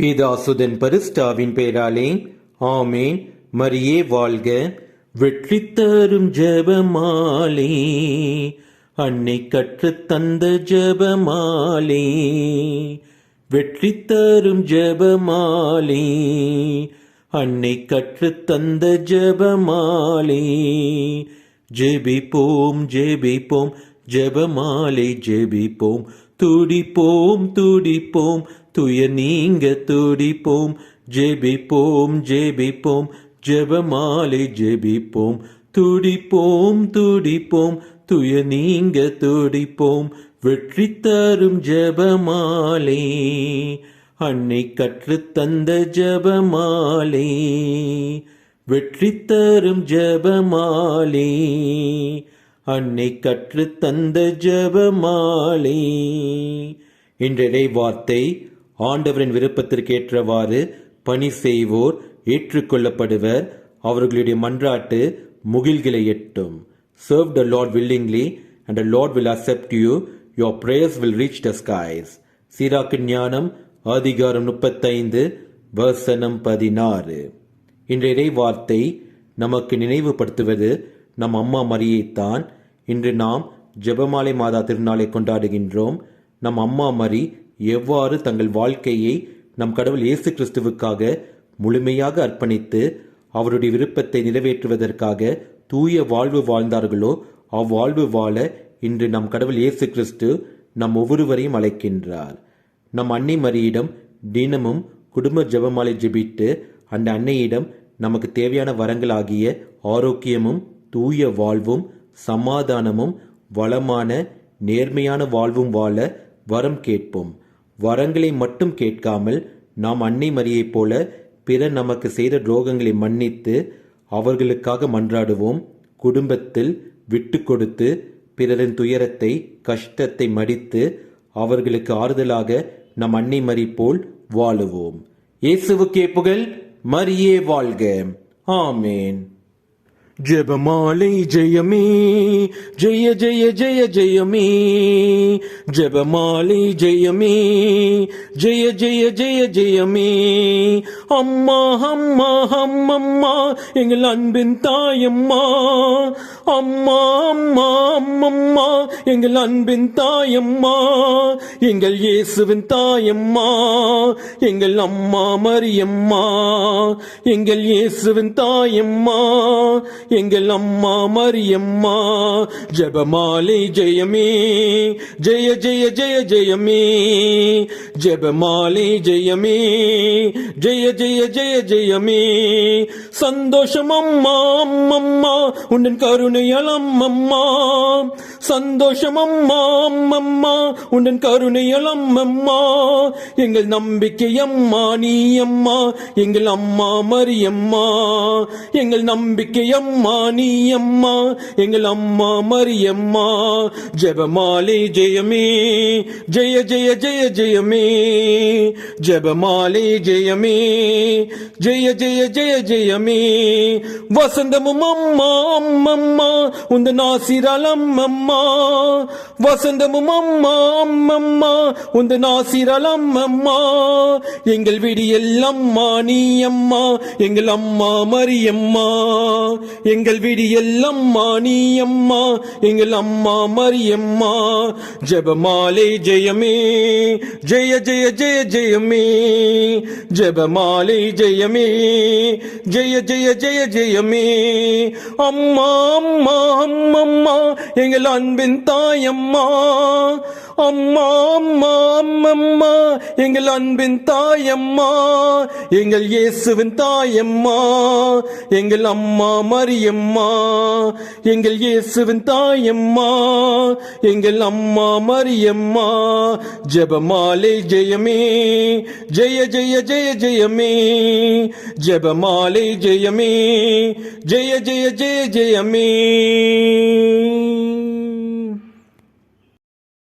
பேதாசுதன் பரிஸ்டாவின் பெயராலே ஆமேன். மரியே வாழ்க வெற்றி தரும் ஜெபமாலே. அன்னை கற்றுத் தந்த ஜெபமாலே. வெற்றி தரும் ஜெபமாலே. அன்னை கற்று தந்த ஜெபமாலே. ஜெபிப்போம் ஜெபிப்போம் ஜபமாலை ஜெபிப்போம். துடிப்போம் துடிப்போம். துய நீங்க துடிப்போம். ஜெபிப்போம் ஜெபிப்போம். ஜெபமாலை ஜெபிப்போம். துடிப்போம் துடிப்போம். துய நீங்க துடிப்போம். வெற்றி தரும் ஜெபமாலே. அன்னை கற்று தந்த ஜெபமாலே. வெற்றி தரும் ஜெபமாலே. அன்னை கற்று தந்த ஜெபமாலே. இன்றைய வார்த்தை ஆண்டவரின் விருப்பத்திற்கு ஏற்றவாறு பணி செய்வோர் ஏற்றுக்கொள்ளப்படுவர். அவர்களுடைய மன்றாட்டு முகில்களை எட்டும். Serve the Lord willingly and the Lord will accept you your prayers will reach the skies சீராக்கு ஞானம் அதிகாரம் முப்பத்தைந்து வசனம் பதினாறு இன்றைய வார்த்தை நமக்கு நினைவுபடுத்துவது நம் அம்மா மரியைத்தான் இன்று நாம் ஜெபமாலை மாதா திருநாளை கொண்டாடுகின்றோம். நம் அம்மா மரி எவ்வாறு தங்கள் வாழ்க்கையை நம் கடவுள் இயேசு கிறிஸ்துவுக்காக முழுமையாக அர்ப்பணித்து அவருடைய விருப்பத்தை நிறைவேற்றுவதற்காக தூய வாழ்வு வாழ்ந்தார்களோ அவ்வாழ்வு வாழ இன்று நம் கடவுள் இயேசு கிறிஸ்து நம் ஒவ்வொருவரையும் அழைக்கின்றார். நம் அன்னை மரியிடம் தினமும் குடும்ப ஜெபமாலை ஜெபித்து அந்த அன்னையிடம் நமக்கு தேவையான வரங்களாகிய ஆரோக்கியமும் தூய வாழ்வும் சமாதானமும் வளமான நேர்மையான வாழ்வும் வாழ வரம் கேட்போம். வரங்களை மட்டும் கேட்காமல் நாம் அன்னை மரியைப் போல பிறர் நமக்கு செய்த துரோகங்களை மன்னித்து அவர்களுக்காக மன்றாடுவோம். குடும்பத்தில் விட்டு கொடுத்து பிறரின் துயரத்தை கஷ்டத்தை மடித்து அவர்களுக்கு ஆறுதலாக நம் அன்னை மறி போல் வாழுவோம். இயேசுவுக்கே புகழ் மரியே வாழ்க. ஆமேன். ஜெபமாலை ஜெயமே ஜெய ஜெய ஜெய ஜெயமே. ஜெபமாலை ஜெயமே ஜெய ஜெய ஜெய ஜெயமே. அம்மா அம்மா அம்மம்மா எங்கள் அன்பின் தாயம்மா. அம்மா அம்மா அம்மம்மா எங்கள் அன்பின் தாயம்மா எங்கள் இயேசுவின் தாயம்மா எங்கள் அம்மா மரியம்மா எங்கள் இயேசுவின் தாயம்மா எங்கள் அம்மா மரியம்மா. ஜெபமாலை ஜெயமே ஜெய ஜெய ஜெய ஜெயமே. ஜெபமாலை ஜெயமே ஜெய ஜெய ஜெய ஜெயமே. சந்தோஷம் அம்மா அம்மம்மா உன்னன் கருணையால் அம்மம்மா. சந்தோஷம் அம்மா அம்மம்மா உன்னன் கருணையால் அம்மம்மா. எங்கள் நம்பிக்கை அம்மா நீ அம்மா. எங்கள் அம்மா மரியம்மா எங்கள் நம்பிக்கை அம்மா நீ அம்மா. எங்கள் அம்மா மரியம்மா ஜெபமாலை ஜெயமே ஜெய ஜெய ஜெய ஜெயமே. ஜெபமாலை ஜெயமே ஜெய ஜெய ஜெய ஜெயமே. வசந்தமும் அம்மா அம்மம்மா உந்த நாசிரால் அம்மம்மா. வசந்தமும் அம்மா அம்மம்மா உந்த நாசிரால் அம்மம்மா. எங்கள் விடியல் அம்மா நீ அம்மா எங்கள் அம்மா மரியம்மா. எங்கள் விடியல் அம்மா நீ அம்மா எங்கள் அம்மா மரியம்மா. ஜெபமாலை ஜெயமே ஜெய ஜெய ஜெய ஜெயமே. ஜெபமாலை ஜெயமே ஜெய ஜெய ஜெய ஜெயமே. அம்மா அம்மா அம்மம்மா எங்கள் அன்பின் தாயம்மா. அம்மா அம்மா அம்மம்மா எங்கள் அன்பின் தாயம்மா எங்கள் இயேசுவின் தாயம்மா எங்கள் அம்மா மரியம்மா எங்கள் இயேசுவின் தாயம்மா எங்கள் அம்மா மரியம்மா. ஜபமாலை ஜெயமே ஜெய ஜெய ஜெய ஜெயமே. ஜபமாலை ஜெயமே ஜெய ஜெய ஜெய ஜெயமே.